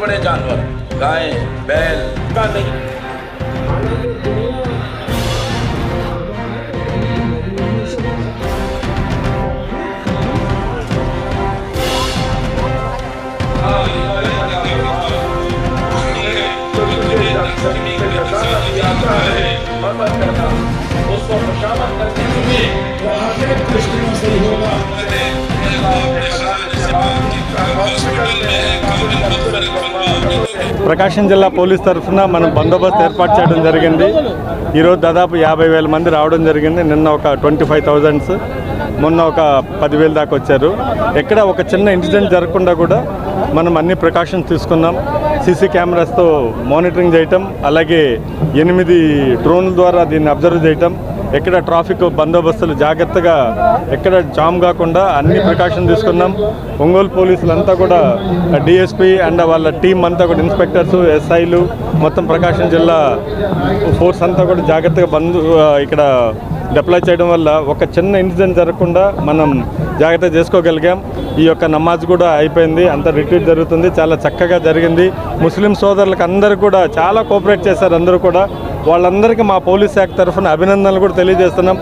बड़े जानवर, गाय, बैल का नहीं उसको खुशामद करने के लिए वो आखिर दृष्टिकोण से ही होगा। ప్రకాశం జిల్లా పోలీస్ తరఫున మనం బందోబస్తు ఏర్పాటు చేయడం జరిగింది. ఈరోజు దాదాపు యాభై వేల మంది రావడం జరిగింది. నిన్న ఒక ట్వంటీ ఫైవ్ థౌజండ్స్ మొన్న ఒక పదివేల దాకా వచ్చారు. ఎక్కడ ఒక చిన్న ఇన్సిడెంట్ జరగకుండా కూడా మనం అన్ని ప్రికాషన్స్ తీసుకున్నాం. సీసీ కెమెరాస్తో మానిటరింగ్ చేయటం అలాగే ఎనిమిది డ్రోన్ల ద్వారా దీన్ని అబ్జర్వ్ చేయటం ఎక్కడ ట్రాఫిక్ బందోబస్తులు జాగ్రత్తగా ఎక్కడ జామ్ కాకుండా అన్ని ప్రికాషన్ తీసుకున్నాం. ఒంగోలు పోలీసులంతా కూడా డిఎస్పీ అండ్ వాళ్ళ టీం అంతా కూడా ఇన్స్పెక్టర్స్ ఎస్ఐలు మొత్తం ప్రకాశం జిల్లా ఫోర్స్ అంతా కూడా జాగ్రత్తగా బంద్ ఇక్కడ డిప్లాయ్ చేయడం వల్ల ఒక చిన్న ఇన్సిడెంట్ జరగకుండా మనం జాగ్రత్త చేసుకోగలిగాం. ఈ యొక్క నమాజ్ కూడా అయిపోయింది. అంత రిట్రీట్ జరుగుతుంది. చాలా చక్కగా జరిగింది. ముస్లిం సోదరులకు అందరూ కూడా చాలా కోఆపరేట్ చేశారు అందరూ కూడా. వాళ్ళందరికీ మా పోలీస్ శాఖ తరఫున అభినందనలు కూడా తెలియజేస్తున్నాం.